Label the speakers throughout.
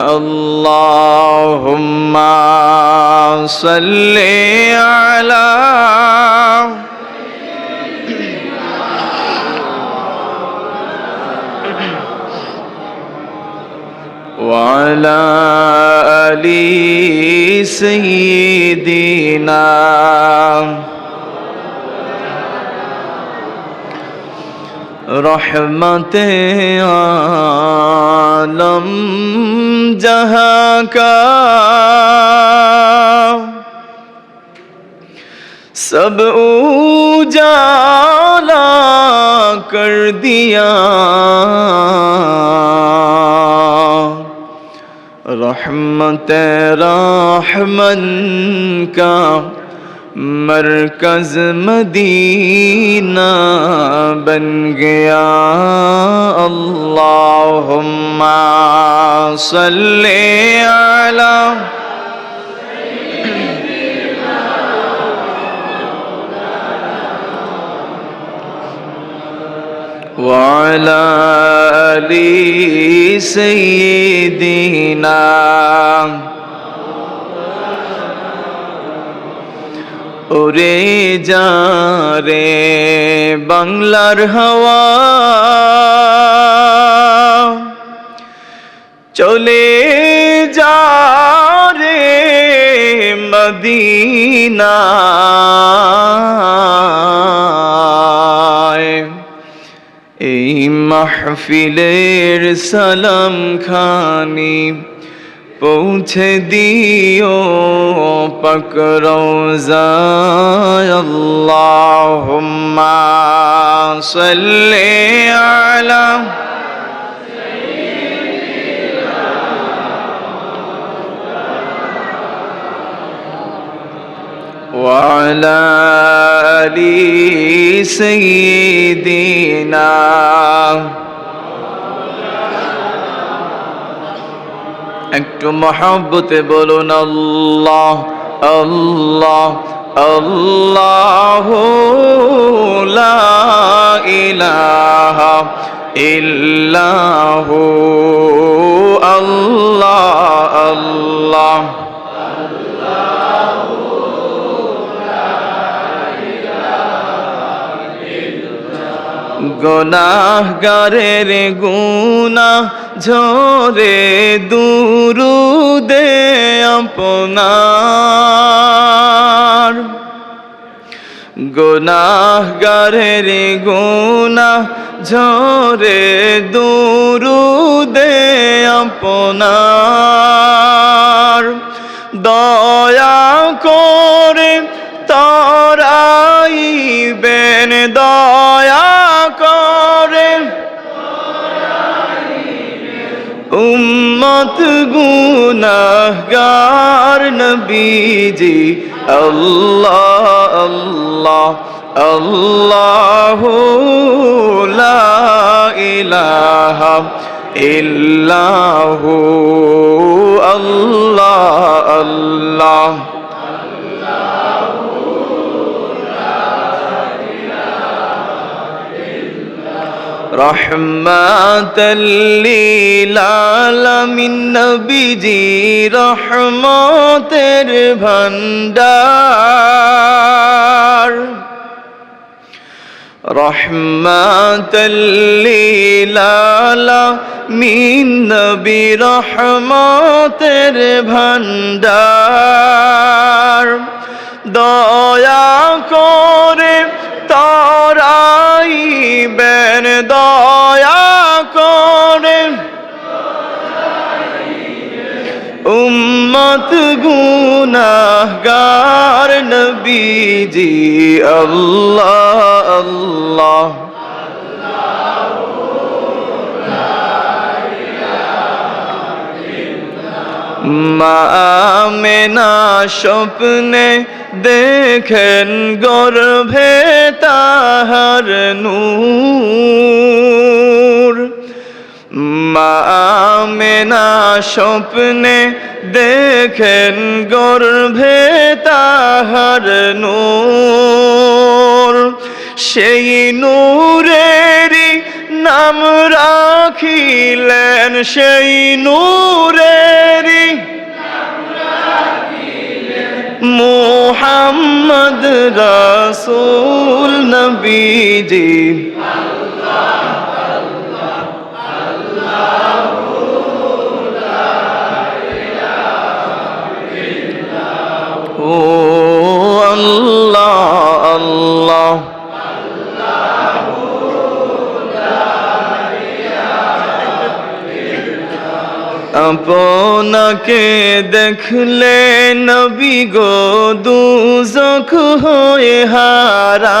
Speaker 1: اللهم صل على وعلى آل سيدنا رحمة عالم جہاں کا سب اجالا کر دیا۔ رحمت رحمن کا مرکز مدینہ بن گیا۔ اللہم صل على وعلى آل سيدنا ওরে যা রে বাংলার হওয়া চলে যা রে মদিনায়। এই মাহফিলের সালাম খানি পৌঁছে দিও পাক রওজায় আল্লাহুম্মা সাল্লি وعلى آل سيدنا একটু মহাব্বতে বলুন আল্লাহ আল্লাহ আল্লাহ লা ইলাহা ইল্লাহু আল্লাহ আল্লাহ গুনাহগারের গুনা ঝরে দুরুদে আপনার। গুনাহগারের গুনা ঝরে দুরুদে আপনার। দয়া করে উম্মত গুনাহগার নবীজি আল্লাহ আল্লাহ আল্লাহ লা ইলাহা ইল্লাহু আল্লাহ আল্লাহ রহমাতাল্লিলালামিন নবীজি রহমতের ভণ্ডার। রহমাতাল্লিলালামিন নবী রহমতের ভণ্ডার। দয়া করে তরাইবেন দয়া করে। উম্মত গুনাহগার নবীজি আল্লাহ আল্লাহ। মা আমেনা স্বপ্নে দেখেন গর্ভে তাহার নূর। মা আমেনা স্বপ্নে দেখেন গর্ভে তাহার নূর। সেই নূরেরই নাম রাখিলেন সেই নূরেরি মোহাম্মদ রাসুল নবীজি। আপনাকে দেখলে নবী গো দুজক হয়ে হারাম।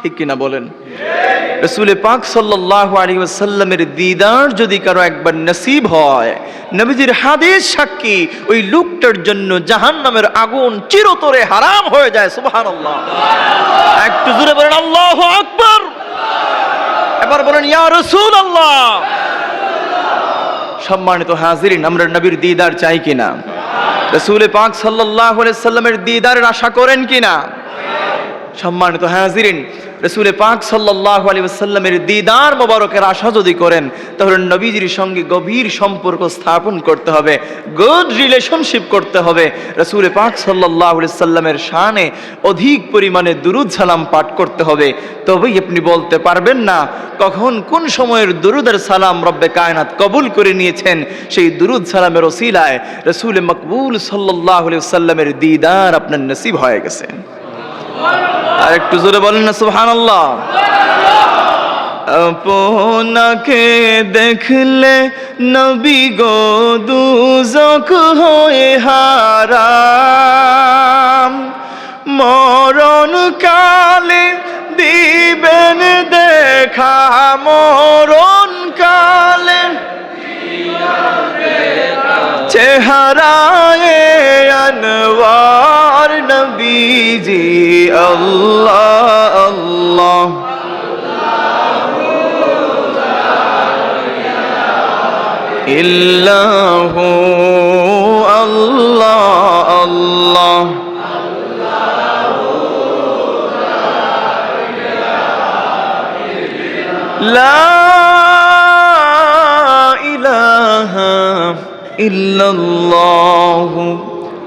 Speaker 1: ঠিক কিনা বলেন? রসুল পাক সাল্লাহ আলী ওয়াসাল্লামের দিদার যদি কারও একবার নসিব হয়, নবীজির হাদিস সাক্ষী, ওই লোকটার জন্য জাহান নামের আগুন চিরতরে হারাম হয়ে যায় সুবাহান একটু জুড়ে বলেন, আল্লাহ আকবর। এবার বলেন, ইয়া রসুল আল্লাহ সম্মানিত হাজিরিন, আমরা নবীর দিদার চাই কিনা? রসুল পাক সাল্লাহ সাল্লামের দিদারের আশা করেন কিনা? সম্মানিত হাজিরিন, রসুল পাক সাল্লাহ আলী সাল্লামের দিদার মোবারকের আশা যদি করেন, তাহলে নবীজির সঙ্গে গভীর সম্পর্ক স্থাপন করতে হবে গুড রিলেশনশিপ করতে হবে। রসুল পাক সাল্লাহ আলি সাল্লামের শানে অধিক পরিমাণে দুরুদ সালাম পাঠ করতে হবে। তবেই আপনি বলতে পারবেন না, কখন কোন সময়ের দুরুদের সালাম রব্বে কায়নাত কবুল করে নিয়েছেন, সেই দুরুদ সালামের ওসিলায় রসুল মকবুল সাল্লাহ আলি সাল্লামের দিদার আপনার নসিব হয়ে গেছে। আর একটু জোরে বলেন না সুহান আল্লাহ আপনাকে দেখলে নবী গো দুজক হয়ে হারাম। মরণ কালে দিবেন দেখা মরণ কালে চেহারায় نبيجي الله الله. الله هو الله الله. لا إله إلا الله.